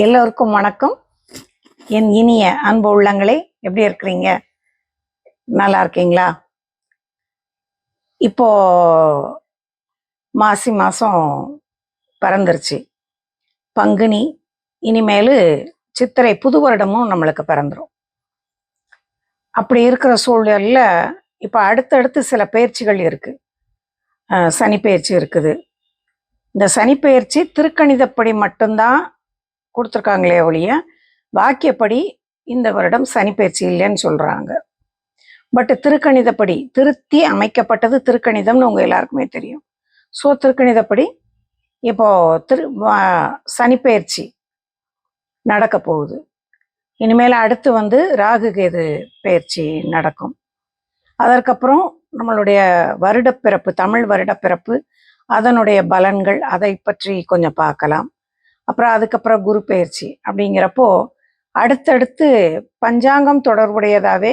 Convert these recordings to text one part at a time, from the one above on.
எல்லோருக்கும் வணக்கம். என் இனிய அன்பு உள்ளங்களே எப்படி இருக்கிறீங்க? நல்லா இருக்கீங்களா? இப்போ மாசி மாதம் பிறந்துருச்சு. பங்குனி இனிமேல் சித்திரை புது வருடமும் நம்மளுக்கு பிறந்துடும் அப்படி இருக்கிற சூழலில் இப்போ அடுத்தடுத்து சில பயிற்சிகள் இருக்குது சனி பயிற்சி இருக்குது. இந்த சனிப்பெயர்ச்சி திருக்கணிதப்படி மட்டும்தான் கொடுத்துருக்காங்களே ஒழிய வாக்கியப்படி இந்த வருடம் சனி பயிற்சி இல்லைன்னு சொல்கிறாங்க பட் திருக்கணிதப்படி திருத்தி அமைக்கப்பட்டது திருக்கணிதம்னு உங்கள் எல்லாருக்குமே தெரியும். ஸோ திருக்கணிதப்படி இப்போ திரு சனிப்பயிற்சி நடக்க போகுது. இனிமேல் அடுத்து வந்து ராகு கேது பயிற்சி நடக்கும். அதற்கப்புறம் நம்மளுடைய வருடப்பிறப்பு தமிழ் வருடப்பிறப்பு அதனுடைய பலன்கள் அதை பற்றி கொஞ்சம் பார்க்கலாம். அப்புறம் அதுக்கப்புறம் குரு பயிற்சி அப்படிங்கிறப்போ அடுத்தடுத்து பஞ்சாங்கம் தொடர்புடையதாகவே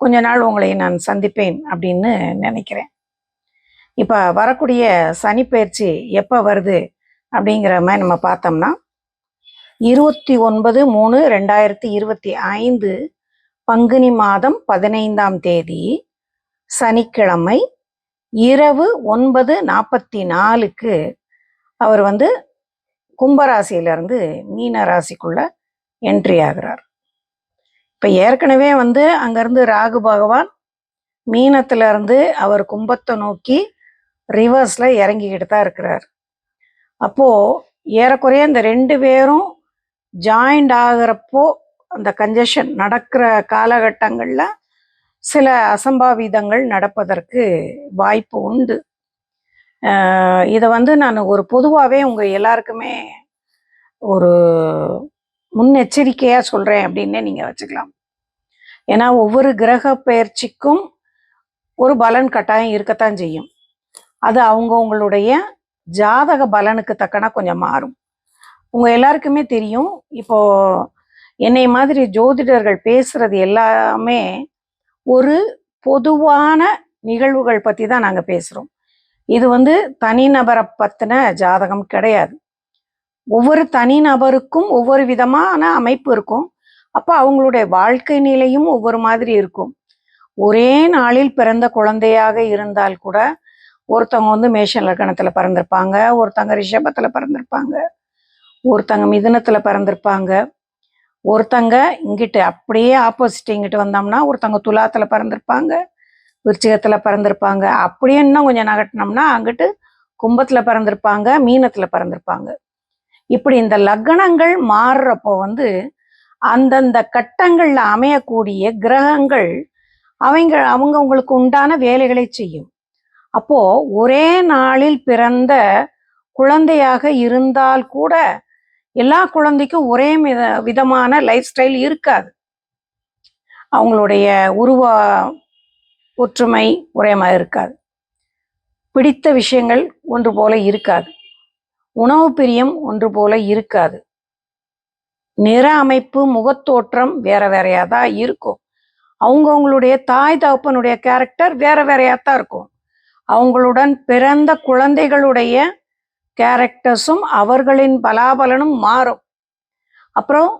கொஞ்ச நாள் உங்களை நான் சந்திப்பேன் அப்படின்னு நினைக்கிறேன். இப்போ வரக்கூடிய சனி பயிற்சி எப்போ வருது அப்படிங்கிற மாதிரி நம்ம பார்த்தோம்னா இருபத்தி ஒன்பது மூணு ரெண்டாயிரத்தி இருபத்தி ஐந்து பங்குனி மாதம் பதினைந்தாம் தேதி சனிக்கிழமை இரவு ஒன்பது நாற்பத்தி நாலுக்கு அவர் வந்து கும்பராசியிலிருந்து மீன ராசிக்குள்ள என்ட்ரி ஆகிறார். இப்போ ஏற்கனவே வந்து அங்கேருந்து ராகு பகவான் மீனத்துல இருந்து அவர் கும்பத்தை நோக்கி ரிவர்ஸில் இறங்கிக்கிட்டு தான் இருக்கிறார். அப்போது ஏறக்குறைய இந்த ரெண்டு பேரும் ஜாயிண்ட் ஆகிறப்போ அந்த கஞ்சஷன் நடக்கிற காலகட்டங்களில் சில அசம்பாவிதங்கள் நடப்பதற்கு வாய்ப்பு உண்டு. இதை வந்து நான் ஒரு பொதுவாகவே உங்கள் எல்லாருக்குமே ஒரு முன்னெச்சரிக்கையாக சொல்கிறேன் அப்படின்னே நீங்கள் வச்சுக்கலாம். ஏன்னா ஒவ்வொரு கிரக பயிற்சிக்கும் ஒரு பலன் கட்டாயம் இருக்கத்தான் செய்யும். அது அவங்கவுங்களுடைய ஜாதக பலனுக்கு தக்கன கொஞ்சம் மாறும். உங்கள் எல்லாருக்குமே தெரியும். இப்போ என்னை மாதிரி ஜோதிடர்கள் பேசுறது எல்லாமே ஒரு பொதுவான நிகழ்வுகள் பற்றி தான் நாங்கள் பேசுகிறோம் இது வந்து தனிநபரை பற்றின ஜாதகம் கிடையாது. ஒவ்வொரு தனிநபருக்கும் ஒவ்வொரு விதமான அமைப்பு இருக்கும். அப்போ அவங்களுடைய வாழ்க்கை நிலையும் ஒவ்வொரு மாதிரி இருக்கும். ஒரே நாளில் பிறந்த குழந்தையாக இருந்தால் கூட ஒருத்தவங்க வந்து மேஷ லக்கணத்தில் பிறந்திருப்பாங்க ஒருத்தவங்க ரிஷபத்தில் பிறந்திருப்பாங்க ஒருத்தங்க மிதுனத்தில் பிறந்திருப்பாங்க ஒருத்தங்க இங்கிட்டு அப்படியே ஆப்போசிட் இங்கிட்டு வந்தோம்னா ஒருத்தங்க துலாத்தில் பிறந்திருப்பாங்க விருச்சிகத்தில் பிறந்திருப்பாங்க. அப்படியே இன்னும் கொஞ்சம் நகட்டினோம்னா அங்கிட்டு கும்பத்தில் பிறந்திருப்பாங்க மீனத்தில் பிறந்திருப்பாங்க. இப்படி இந்த லக்னங்கள் மாறுறப்போ வந்து அந்தந்த கட்டங்களில் அமையக்கூடிய கிரகங்கள் அவங்க அவங்கவுங்களுக்கு உண்டான வேலைகளை செய்யும். அப்போ ஒரே நாளில் பிறந்த குழந்தையாக இருந்தால் கூட எல்லா குழந்தைக்கும் ஒரே வித விதமான லைஃப் ஸ்டைல் இருக்காது. அவங்களுடைய உருவ ஒற்றுமை ஒரே மாதிரி இருக்காது. பிடித்த விஷயங்கள் ஒன்று போல இருக்காது. உணவு பிரியம் ஒன்று போல இருக்காது. நிற அமைப்பு முகத்தோற்றம் வேற வேறையா தான் இருக்கும். அவங்கவுங்களுடைய தாய் தகப்பனுடைய கேரக்டர் வேற வேறையா தான் இருக்கும். அவங்களுடன் பிறந்த குழந்தைகளுடைய கேரக்டர்ஸும் அவர்களின் பலாபலனும் மாறும். அப்புறம்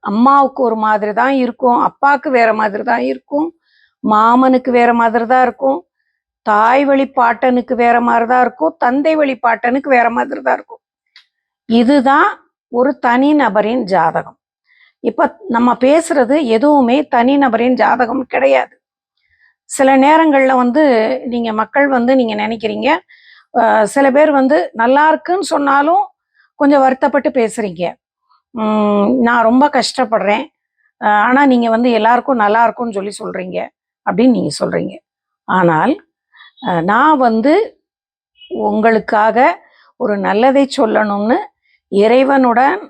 அம்மாவுக்கு ஒரு மாதிரி தான் இருக்கும் அப்பாவுக்கு வேற மாதிரி தான் இருக்கும். மாமனுக்கு வேற மாதிரி தான் இருக்கும். தாய் வழி பாட்டனுக்கு வேற மாதிரி தான் இருக்கும். தந்தை வழி பாட்டனுக்கு வேற மாதிரி தான் இருக்கும். இதுதான் ஒரு தனி நபரின் ஜாதகம். இப்போ நம்ம பேசுறது எதுவுமே தனி நபரின் ஜாதகம் கிடையாது. சில நேரங்களில் வந்து நீங்கள் மக்கள் வந்து நீங்கள் நினைக்கிறீங்க. சில பேர் வந்து நல்லா இருக்குன்னு சொன்னாலும் கொஞ்சம் வருத்தப்பட்டு பேசுறீங்க. நான் ரொம்ப கஷ்டப்படுறேன். ஆனால் நீங்கள் வந்து எல்லாருக்கும் நல்லா இருக்கும்னு சொல்லி சொல்கிறீங்க அப்படின்னு நீங்கள் சொல்கிறீங்க ஆனால் நான் வந்து உங்களுக்காக ஒரு நல்லதை சொல்லணும்னு இறைவனுடன்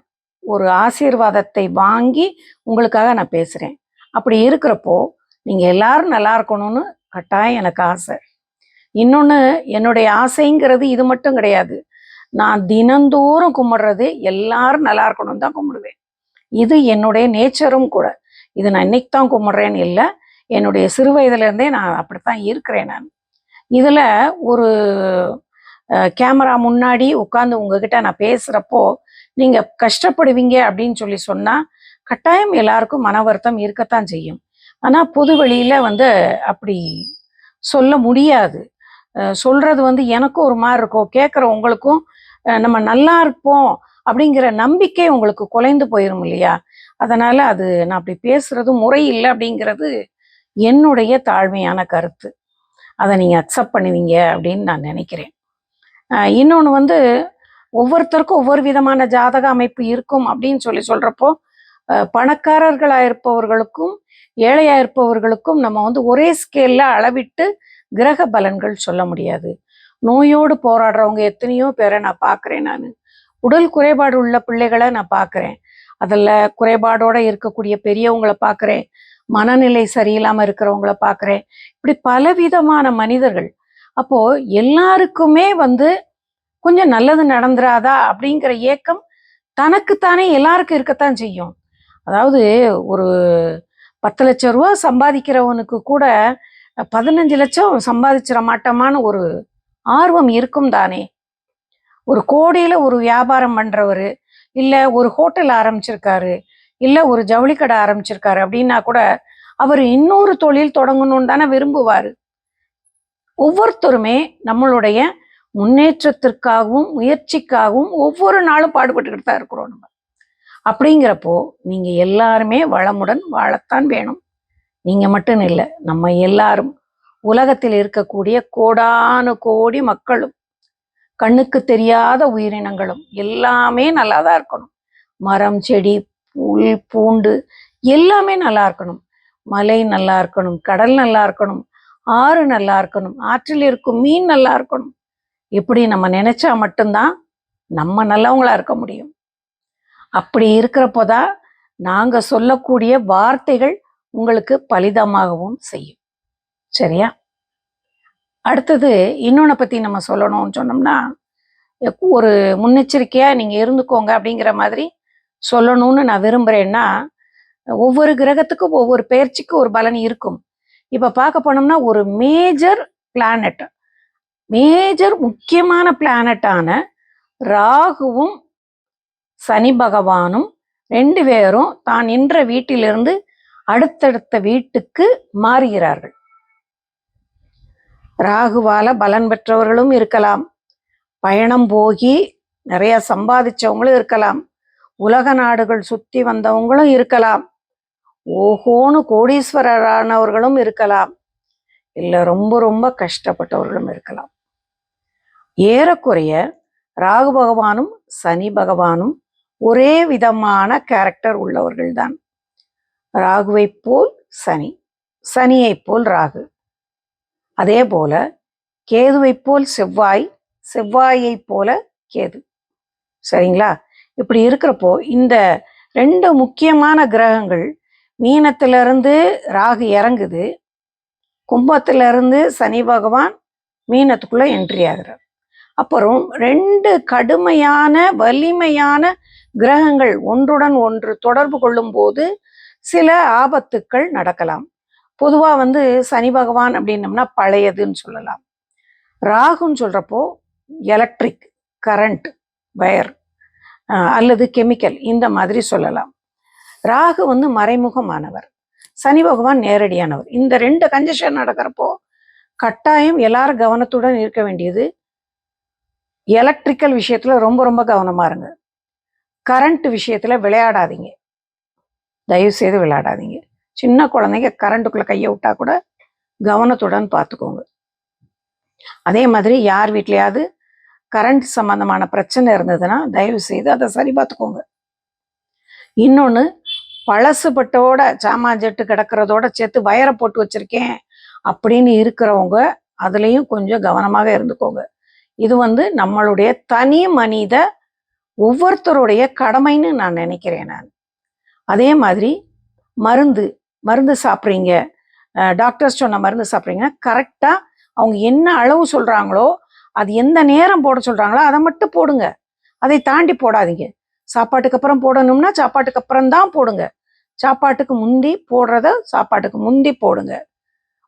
ஒரு ஆசீர்வாதத்தை வாங்கி உங்களுக்காக நான் பேசுகிறேன் அப்படி இருக்கிறப்போ நீங்கள் எல்லாரும் நல்லா இருக்கணும்னு கட்டாயம் எனக்கு ஆசை. இன்னொன்று என்னுடைய ஆசைங்கிறது இது மட்டும் கிடையாது. நான் தினந்தோறும் கும்பிடுறது எல்லாரும் நல்லா இருக்கணும்னு தான் கும்பிடுவேன். இது என்னுடைய நேச்சரும் கூட. இது நான் இன்னைக்கு தான் கும்பிட்றேன்னு இல்லை என்னுடைய சிறு வயதுலேருந்தே நான் அப்படித்தான் இருக்கிறேன் நான். இதில் ஒரு கேமரா முன்னாடி உட்காந்து உங்ககிட்ட நான் பேசுகிறப்போ நீங்கள் கஷ்டப்படுவீங்க அப்படின்னு சொல்லி சொன்னால் கட்டாயம் எல்லாருக்கும் மன வருத்தம் இருக்கத்தான் செய்யும். ஆனால் பொது வெளியில வந்து அப்படி சொல்ல முடியாது. சொல்கிறது சொல்றது வந்து எனக்கும் ஒரு மாதிரி இருக்கும். கேட்குற உங்களுக்கும் நம்ம நல்லா இருப்போம் அப்படிங்கிற நம்பிக்கை உங்களுக்கு குலைந்து போயிரும் இல்லையா? அதனால் அது நான் அப்படி பேசுகிறது முறை இல்லை அப்படிங்கிறது என்னுடைய தாழ்மையான கருத்து. அதை நீங்க அக்செப்ட் பண்ணுவீங்க அப்படின்னு நான் நினைக்கிறேன். இன்னொன்று வந்து ஒவ்வொருத்தருக்கும் ஒவ்வொரு விதமான ஜாதக அமைப்பு இருக்கும் அப்படின்னு சொல்லி சொல்றப்போ பணக்காரர்களாக பணக்காரர்களா இருப்பவர்களுக்கும் ஏழையா இருப்பவர்களுக்கும் நம்ம வந்து ஒரே ஸ்கேல்ல அளவிட்டு கிரக பலன்கள் சொல்ல முடியாது. நோயோடு போராடுறவங்க எத்தனையோ பேரை நான் பார்க்குறேன் நான். உடல் குறைபாடு உள்ள பிள்ளைகளை நான் பார்க்குறேன். அதில் குறைபாடோட இருக்கக்கூடிய பெரியவங்களை பார்க்குறேன். மனநிலை சரியில்லாமல் இருக்கிறவங்கள பார்க்குறேன் இப்படி பலவிதமான மனிதர்கள். அப்போ எல்லாருக்குமே வந்து கொஞ்சம் நல்லது நடந்துராதா அப்படிங்கிற ஏக்கம் தனக்குத்தானே எல்லாருக்கும் இருக்கத்தான் செய்யும். அதாவது ஒரு பத்து லட்சம் ரூபா சம்பாதிக்கிறவனுக்கு கூட பதினஞ்சு லட்சம் சம்பாதிச்சிட மாட்டோமான ஒரு ஆர்வம் இருக்கும் தானே. ஒரு கோடியில் ஒரு வியாபாரம் பண்ணுறவர் இல்லை ஒரு ஹோட்டல் ஆரம்பிச்சிருக்காரு இல்லை ஒரு ஜவுளி கடை ஆரம்பிச்சிருக்காரு அப்படின்னா கூட அவர் இன்னொரு தொழில் தொடங்கணும்னு தானே விரும்புவார். ஒவ்வொருத்தருமே நம்மளுடைய முன்னேற்றத்திற்காகவும் முயற்சிக்காகவும் ஒவ்வொரு நாளும் பாடுபட்டுக்கிட்டு தான் இருக்கிறோம் நம்ம. அப்படிங்கிறப்போ நீங்க எல்லாருமே வளமுடன் வாழத்தான் வேணும். நீங்க மட்டும் இல்லை நம்ம எல்லாரும் உலகத்தில் இருக்கக்கூடிய கோடானு கோடி மக்களும் கண்ணுக்கு தெரியாத உயிரினங்களும் எல்லாமே நல்லா தான் இருக்கணும். மரம் செடி உள் பூண்டு எல்லாமே நல்லா இருக்கணும். மலை நல்லா இருக்கணும் கடல் நல்லா இருக்கணும் ஆறு நல்லா இருக்கணும் ஆற்றில் இருக்கும் மீன் நல்லா இருக்கணும். இப்படி நம்ம நினைச்சா மட்டும்தான் நம்ம நல்லவங்களா இருக்க முடியும். அப்படி இருக்கிறப்போ தான் நாங்கள் சொல்லக்கூடிய வார்த்தைகள் உங்களுக்கு பலிதமாகவும் செய்யும். சரியா? அடுத்தது இன்னொன்னை பத்தி நம்ம சொல்லணும்னு சொன்னோம்னா ஒரு முன்னெச்சரிக்கையாக நீங்க இருந்துக்கோங்க அப்படிங்கிற மாதிரி சொல்லணும்னு நான் விரும்புறேன்னா ஒவ்வொரு கிரகத்துக்கும் ஒவ்வொரு பெயர்ச்சிக்கும் ஒரு பலன் இருக்கும். இப்போ பார்க்க போனோம்னா ஒரு மேஜர் பிளானட் மேஜர் முக்கியமான பிளானட்டான ராகுவும் சனி பகவானும் ரெண்டு பேரும் தான் நின்ற வீட்டிலிருந்து அடுத்தடுத்த வீட்டுக்கு மாறுகிறார்கள். ராகுவால பலன் பெற்றவர்களும் இருக்கலாம். பயணம் போகி நிறைய சம்பாதிச்சவங்களும் இருக்கலாம். உலக நாடுகள் சுத்தி வந்தவங்களும் இருக்கலாம். ஓஹோன்னு கோடீஸ்வரரானவர்களும் இருக்கலாம். இல்ல ரொம்ப ரொம்ப கஷ்டப்பட்டவர்களும் இருக்கலாம். ஏறக்குறைய ராகு பகவானும் சனி பகவானும் ஒரே விதமான கேரக்டர் உள்ளவர்கள்தான். ராகுவைப் போல் சனி சனியைப் போல் ராகு. அதே போல கேதுவைப் போல் செவ்வாய் செவ்வாயைப் போல கேது. சரிங்களா? இப்படி இருக்கிறப்போ இந்த ரெண்டு முக்கியமான கிரகங்கள் மீனத்திலிருந்து ராகு இறங்குது. கும்பத்திலிருந்து சனி பகவான் மீனத்துக்குள்ளே என்ட்ரி ஆகிறார். அப்புறம் ரெண்டு கடுமையான வலிமையான கிரகங்கள் ஒன்றுடன் ஒன்று தொடர்பு கொள்ளும்போது சில ஆபத்துக்கள் நடக்கலாம். பொதுவாக வந்து சனி பகவான் அப்படின்னம்னா பழையதுன்னு சொல்லலாம். ராகுன்னு சொல்கிறப்போ எலக்ட்ரிக் கரண்ட் வயர் அல்லது கெமிக்கல் இந்த மாதிரி சொல்லலாம். ராகு வந்து மறைமுகமானவர். சனி பகவான் நேரடியானவர். இந்த ரெண்டு கஞ்சஷன் நடக்கிறப்போ கட்டாயம் எல்லாரும் கவனத்துடன் இருக்க வேண்டியது எலக்ட்ரிக்கல் விஷயத்துல ரொம்ப ரொம்ப கவனமா இருங்க. கரண்ட் விஷயத்துல விளையாடாதீங்க. தயவு செய்து விளையாடாதீங்க. சின்ன குழந்தைங்க கரண்ட்டுக்குள்ளே கையை விட்டா கூட கவனத்துடன் பார்த்துக்கோங்க. அதே மாதிரி யார் வீட்லையாவது கரண்ட் சம்பந்தமான பிரச்சனை இருந்ததுன்னா தயவு செய்து அதை சரி பார்த்துக்கோங்க. இன்னொன்று பழசுபட்டோட சாமான் ஜெட்டு கிடக்கிறதோட சேர்த்து வயரை போட்டு வச்சிருக்கேன் அப்படின்னு இருக்கிறவங்க அதுலேயும் கொஞ்சம் கவனமாக இருந்துக்கோங்க. இது வந்து நம்மளுடைய தனி மனித ஒவ்வொருத்தருடைய கடமைன்னு நான் நினைக்கிறேன் நான். அதே மாதிரி மருந்து மருந்து சாப்பிட்றீங்க டாக்டர்ஸ் சொன்ன மருந்து சாப்பிட்றீங்கன்னா கரெக்டாக அவங்க என்ன அளவு சொல்கிறாங்களோ அது எந்த நேரம் போட சொல்கிறாங்களோ அதை மட்டும் போடுங்க. அதை தாண்டி போடாதீங்க. சாப்பாட்டுக்கு அப்புறம் போடணும்னா சாப்பாட்டுக்கு அப்புறம் தான் போடுங்க. சாப்பாட்டுக்கு முந்தி போடுறத சாப்பாட்டுக்கு முந்தி போடுங்க.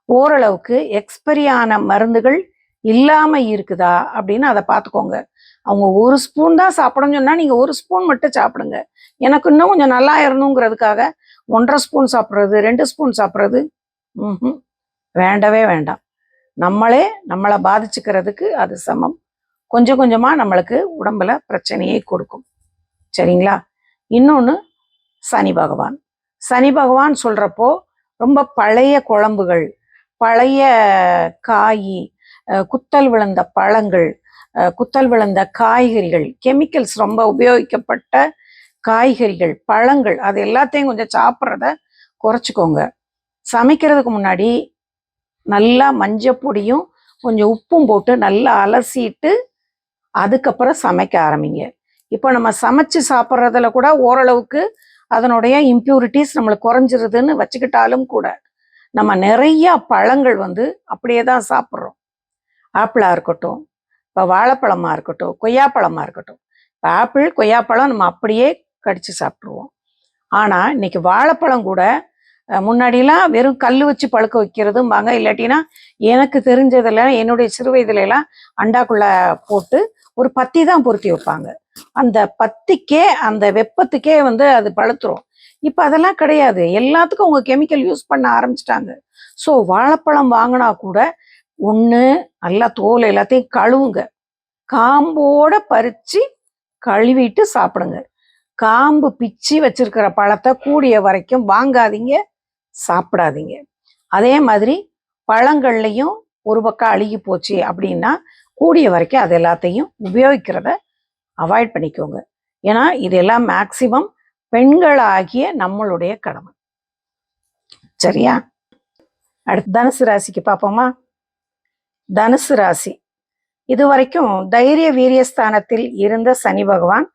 ஓரளவுக்கு எக்ஸ்பரியான ஆன மருந்துகள் இல்லாமல் இருக்குதா அப்படின்னு அதை பார்த்துக்கோங்க. அவங்க ஒரு ஸ்பூன் தான் சாப்பிடணும்னு சொன்னால் நீங்கள் ஒரு ஸ்பூன் மட்டும் சாப்பிடுங்க. எனக்கு இன்னும் கொஞ்சம் நல்லா இருணுங்கிறதுக்காக ஒன்றரை ஸ்பூன் சாப்பிட்றது ரெண்டு ஸ்பூன் சாப்பிட்றது. ம் வேண்டவே வேண்டாம். நம்மளே நம்மளை பாதிச்சுக்கிறதுக்கு அது சமம். கொஞ்சம் கொஞ்சமாக நம்மளுக்கு உடம்புல பிரச்சனையை கொடுக்கும். சரிங்களா? இன்னொன்று சனி பகவான். சனி பகவான் சொல்கிறப்போ ரொம்ப பழைய குழம்புகள் பழைய காய் அஹ் குத்தல் விழுந்த பழங்கள் குத்தல் விழுந்த காய்கறிகள் கெமிக்கல்ஸ் ரொம்ப உபயோகிக்கப்பட்ட காய்கறிகள் பழங்கள் அது எல்லாத்தையும் கொஞ்சம் சாப்பிட்றத குறைச்சிக்கோங்க. சமைக்கிறதுக்கு முன்னாடி நல்லா மஞ்சள் பொடியும் கொஞ்சம் உப்பும் போட்டு நல்லா அலசிட்டு அதுக்கப்புறம் சமைக்க ஆரம்பிங்க. இப்போ நம்ம சமைச்சு சாப்பிட்றதுல கூட ஓரளவுக்கு அதனுடைய இம்ப்யூரிட்டிஸ் நம்மளுக்கு குறைஞ்சிருதுன்னு வச்சுக்கிட்டாலும் கூட நம்ம நிறைய பழங்கள் வந்து அப்படியே தான் சாப்பிட்றோம். ஆப்பிளாக இருக்கட்டும் இப்போ வாழைப்பழமாக இருக்கட்டும் கொய்யாப்பழமாக இருக்கட்டும். இப்போ ஆப்பிள் கொய்யாப்பழம் நம்ம அப்படியே கடித்து சாப்பிட்ருவோம் ஆனால் இன்னைக்கு வாழைப்பழம் கூட முன்னாடிலாம் வெறும் கல் வச்சு பழுக்க வைக்கிறதும்பாங்க. இல்லாட்டினா எனக்கு தெரிஞ்சதில் என்னுடைய சிறு வயதுலலாம் அண்டாக்குள்ள போட்டு ஒரு பத்தி தான் பொருத்தி வைப்பாங்க. அந்த பத்திக்கே அந்த வெப்பத்துக்கே வந்து அது பழுத்துரும். இப்போ அதெல்லாம் கிடையாது. எல்லாத்துக்கும் அவங்க கெமிக்கல் யூஸ் பண்ண ஆரம்பிச்சிட்டாங்க. ஸோ வாழைப்பழம் வாங்கினா கூட ஒன்று நல்லா தோல் எல்லாத்தையும் கழுவுங்க. காம்போட பறித்து கழுவிட்டு சாப்பிடுங்க. காம்பு பிச்சு வச்சிருக்கிற பழத்தை கூடிய வரைக்கும் வாங்காதீங்க. சாப்பிடாதீங்க. அதே மாதிரி பழங்கள்லையும் ஒரு பக்கம் அழுகி போச்சு அப்படின்னா கூடிய வரைக்கும் அது எல்லாத்தையும் உபயோகிக்கிறத அவாய்ட் பண்ணிக்கோங்க. ஏன்னா இதெல்லாம் மேக்சிமம் பெண்களாகிய நம்மளுடைய கடமை. சரியா? அடுத்து தனுசு ராசிக்கு பார்ப்போமா? தனுசு ராசி. இது வரைக்கும் தைரிய வீரியஸ்தானத்தில் இருந்த சனி பகவான்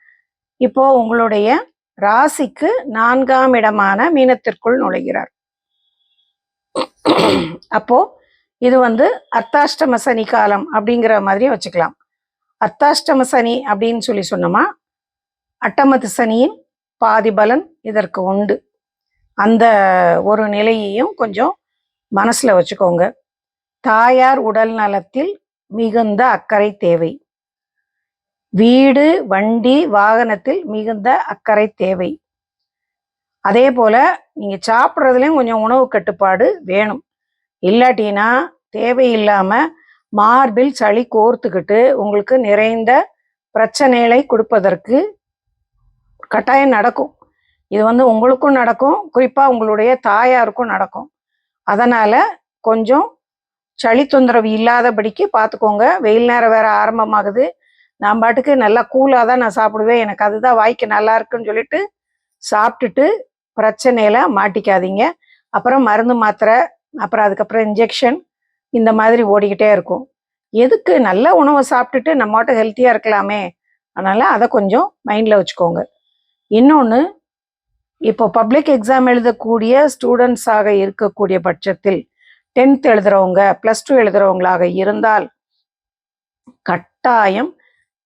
இப்போ உங்களுடைய ராசிக்கு நான்காம் இடமான மீனத்திற்குள் நுழைகிறார். அப்போது இது வந்து அர்த்தாஷ்டம சனி காலம் அப்படிங்கிற மாதிரி வச்சுக்கலாம். அர்த்தாஷ்டம சனி அப்படின்னு சொல்லி சொன்னோமா அட்டமத்து சனியின் பாதி பலன் இதற்கு உண்டு. அந்த ஒரு நிலையையும் கொஞ்சம் மனசில் வச்சுக்கோங்க. தாயார் உடல் நலத்தில் மிகுந்த அக்கறை தேவை. வீடு வண்டி வாகனத்தில் மிகுந்த அக்கறை தேவை. அதே போல் நீங்கள் சாப்பிட்றதுலேயும் கொஞ்சம் உணவு கட்டுப்பாடு வேணும். இல்லாட்டினா தேவையில்லாமல் மார்பில் சளி கோர்த்துக்கிட்டு உங்களுக்கு நிறைந்த பிரச்சனைகளை கொடுப்பதற்கு கட்டாயம் நடக்கும். இது வந்து உங்களுக்கும் நடக்கும் குறிப்பாக உங்களுடைய தாயாருக்கும் நடக்கும். அதனால் கொஞ்சம் சளி தொந்தரவு இல்லாதபடிக்கு பார்த்துக்கோங்க வெயில் நேரம் வேற ஆரம்பமாகுது. நான் பாட்டுக்கு நல்லா கூலாக தான் நான் சாப்பிடுவேன். எனக்கு அதுதான் வாய்க்கு நல்லா இருக்குன்னு சொல்லிட்டு சாப்பிட்டுட்டு பிரச்சனையில் மாட்டிக்காதீங்க. அப்புறம் மருந்து மாத்திரை அப்புறம் அதுக்கப்புறம் இன்ஜெக்ஷன் இந்த மாதிரி ஓடிக்கிட்டே இருக்கும். எதுக்கு? நல்ல உணவை சாப்பிட்டுட்டு நம்மகிட்ட ஹெல்த்தியாக இருக்கலாமே. அதனால் அதை கொஞ்சம் மைண்டில் வச்சுக்கோங்க. இன்னொன்று இப்போ பப்ளிக் எக்ஸாம் எழுதக்கூடிய ஸ்டூடெண்ட்ஸாக இருக்கக்கூடிய பட்சத்தில் டென்த் எழுதுறவங்க ப்ளஸ் டூ எழுதுறவங்களாக இருந்தால் கட்டாயம்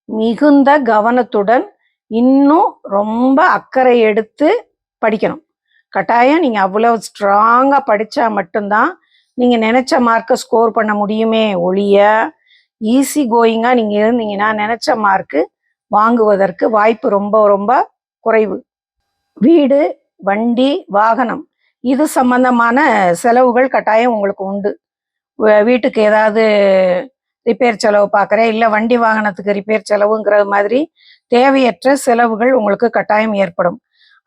மிகுந்த கவனத்துடன் இன்னும் ரொம்ப அக்கறை எடுத்து படிக்கணும். கட்டாயம் நீங்கள் அவ்வளோ ஸ்ட்ராங்காக படித்தா மட்டும்தான் நீங்கள் நினச்ச மார்க்கை ஸ்கோர் பண்ண முடியுமே ஒழிய ஈஸி கோயிங்காக நீங்கள் இருந்தீங்கன்னா நினச்ச மார்க்கு வாங்குவதற்கு வாய்ப்பு ரொம்ப ரொம்ப குறைவு. வீடு வண்டி வாகனம் இது சம்பந்தமான செலவுகள் கட்டாயம் உங்களுக்கு உண்டு. வீட்டுக்கு ஏதாவது ரிப்பேர் செலவு பார்க்குறேன் இல்லை வண்டி வாகனத்துக்கு ரிப்பேர் செலவுங்கிற மாதிரி தேவையற்ற செலவுகள் உங்களுக்கு கட்டாயம் ஏற்படும்.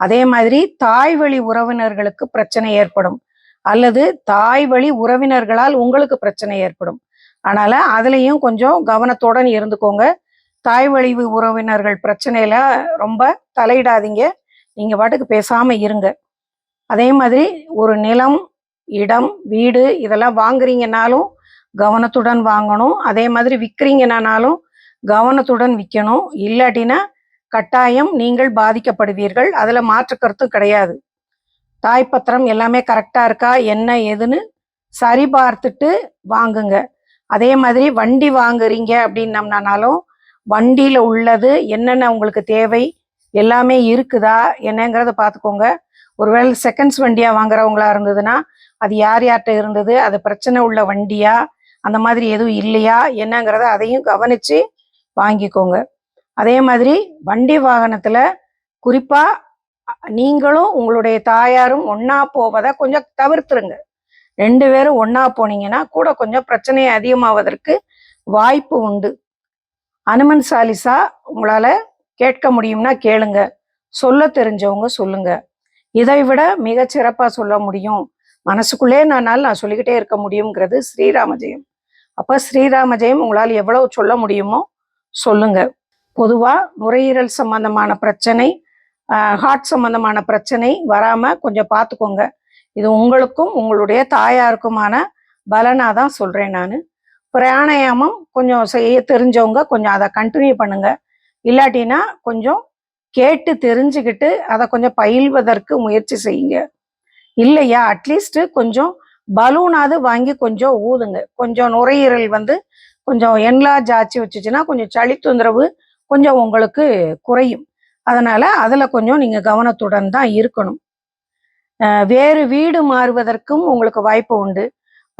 அதே மாதிரி தாய் வழி உறவினர்களுக்கு பிரச்சனை ஏற்படும். அல்லது தாய் வழி உறவினர்களால் உங்களுக்கு பிரச்சனை ஏற்படும். அதனால அதுலேயும் கொஞ்சம் கவனத்துடன் இருந்துக்கோங்க. தாய் வழி உறவினர்கள் பிரச்சனையில ரொம்ப தலையிடாதீங்க. நீங்க பாட்டுக்கு பேசாம இருங்க. அதே மாதிரி ஒரு நிலம் இடம் வீடு இதெல்லாம் வாங்குறீங்கனாலும் கவனத்துடன் வாங்கணும். அதே மாதிரி விற்கிறீங்கனாலும் கவனத்துடன் விற்கணும் இல்லாட்டினா கட்டாயம் நீங்கள் பாதிக்கப்படுவீர்கள். அதில் மாற்று கருத்தும் கிடையாது. தாய்ப்பத்திரம் எல்லாமே கரெக்டாக இருக்கா? என்ன ஏதுன்னு சரி பார்த்துட்டு வாங்குங்க. அதே மாதிரி வண்டி வாங்குறீங்க அப்படின்னம்னாலும் வண்டியில் உள்ளது என்னென்ன உங்களுக்கு தேவை எல்லாமே இருக்குதா? என்னங்கிறத பார்த்துக்கோங்க. ஒருவேளை செகண்ட்ஸ் வண்டியாக வாங்குறவங்களா இருந்ததுன்னா அது யார் யார்கிட்ட இருந்தது? அது பிரச்சனை உள்ள வண்டியா? அந்த மாதிரி எதுவும் இல்லையா? என்னங்கிறத அதையும் கவனித்து வாங்கிக்கோங்க. அதே மாதிரி வண்டி வாகனத்துல குறிப்பாக நீங்களும் உங்களுடைய தாயாரும் ஒன்றா போவதை கொஞ்சம் தவிர்த்துருங்க. ரெண்டு பேரும் ஒன்றா போனீங்கன்னா கூட கொஞ்சம் பிரச்சனை அதிகமாவதற்கு வாய்ப்பு உண்டு. அனுமன் சாலிசா உங்களால கேட்க முடியும்னா கேளுங்க. சொல்ல தெரிஞ்சவங்க சொல்லுங்க. இதை விட மிக சிறப்பாக சொல்ல முடியும். மனசுக்குள்ளே நானால் நான் சொல்லிக்கிட்டே இருக்க முடியுங்கிறது ஸ்ரீராம ஜெயம் ஸ்ரீராமஜெயம் ஸ்ரீராம ஜெயம் உங்களால் எவ்வளவு சொல்ல முடியுமோ சொல்லுங்க. பொதுவாக நுரையீரல் சம்பந்தமான பிரச்சனை ஹார்ட் சம்பந்தமான பிரச்சனை வராமல் கொஞ்சம் பார்த்துக்கோங்க இது உங்களுக்கும் உங்களுடைய தாயாருக்குமான பலனாக தான் சொல்கிறேன் நான். பிராணாயாமம் கொஞ்சம் செய்ய தெரிஞ்சவங்க கொஞ்சம் அதை கண்டினியூ பண்ணுங்க. இல்லாட்டினா கொஞ்சம் கேட்டு தெரிஞ்சுக்கிட்டு அதை கொஞ்சம் பயில்வதற்கு முயற்சி செய்யுங்க. இல்லையா? அட்லீஸ்ட்டு கொஞ்சம் பலூனாவது வாங்கி கொஞ்சம் ஊதுங்க. கொஞ்சம் நுரையீரல் வந்து கொஞ்சம் என்லாஜ் ஆச்சு வச்சுச்சுன்னா கொஞ்சம் சளி தொந்தரவு கொஞ்சம் உங்களுக்கு குறையும். அதனால அதில் கொஞ்சம் நீங்கள் கவனத்துடன் தான் இருக்கணும். வேறு வீடு மாறுவதற்கும் உங்களுக்கு வாய்ப்பு உண்டு.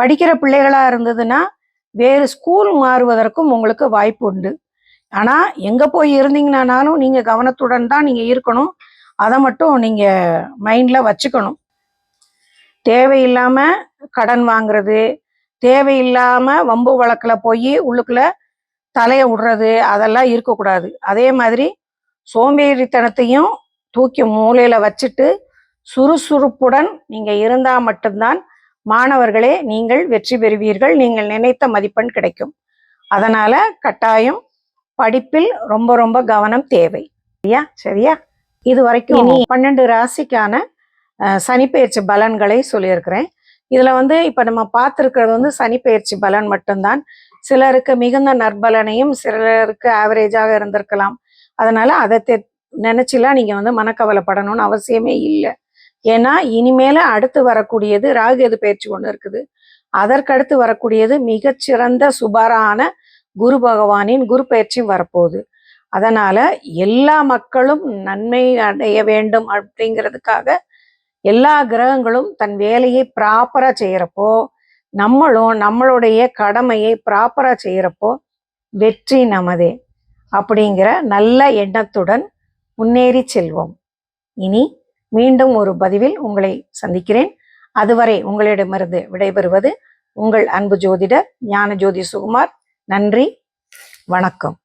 படிக்கிற பிள்ளைகளாக இருந்ததுன்னா வேறு ஸ்கூல் மாறுவதற்கும் உங்களுக்கு வாய்ப்பு உண்டு. ஆனால் எங்கே போய் இருந்தீங்கன்னாலும் நீங்கள் கவனத்துடன் தான் நீங்கள் இருக்கணும். அதை மட்டும் நீங்கள் மைண்டில் வச்சுக்கணும். தேவையில்லாமல் கடன் வாங்குறது தேவையில்லாமல் வம்பு வழக்கில் போய் உள்ளுக்குள்ளே தலைய விடுறது அதெல்லாம் இருக்கக்கூடாது. அதே மாதிரி சோம்பேறித்தனத்தையும் தூக்கி மூலையில வச்சுட்டு சுறுசுறுப்புடன் நீங்க இருந்தா மட்டும்தான் மாணவர்களே நீங்கள் வெற்றி பெறுவீர்கள் நீங்கள் நினைத்த மதிப்பெண் கிடைக்கும். அதனால கட்டாயம் படிப்பில் ரொம்ப ரொம்ப கவனம் தேவை. சரியா? சரியா? இது வரைக்கும் இனி பன்னெண்டு ராசிக்கான சனிப்பெயர்ச்சி பலன்களை சொல்லியிருக்கிறேன். இதுல வந்து இப்ப நம்ம பார்த்துருக்கிறது வந்து சனிப்பெயர்ச்சி பலன் மட்டும்தான். சிலருக்கு மிகுந்த நற்பலனையும் சிலருக்கு ஆவரேஜாக இருந்திருக்கலாம். அதனால அதை தெ- நினைச்சுலாம் நீங்க வந்து மனக்கவலைப்படணும்னு அவசியமே இல்லை. ஏன்னா இனிமேல அடுத்து வரக்கூடியது ராகு எது பயிற்சி ஒன்று இருக்குது. அதற்கடுத்து வரக்கூடியது மிகச்சிறந்த சுபரான குரு பகவானின் குரு பயிற்சியும் வரப்போகுது. அதனால எல்லா மக்களும் நன்மை அடைய வேண்டும் அப்படிங்கிறதுக்காக எல்லா கிரகங்களும் தன் வேலையை ப்ராப்பரா செய்யறப்போ நம்மளும் நம்மளுடைய கடமையை ப்ராப்பராக செய்கிறப்போ வெற்றி நமதே அப்படிங்கிற நல்ல எண்ணத்துடன் முன்னேறி செல்வோம். இனி மீண்டும் ஒரு பதிவில் உங்களை சந்திக்கிறேன். அதுவரை உங்களிடமிருந்து விடைபெறுவது உங்கள் அன்பு ஜோதிடர் ஞான ஜோதி சுகுமார். நன்றி வணக்கம்.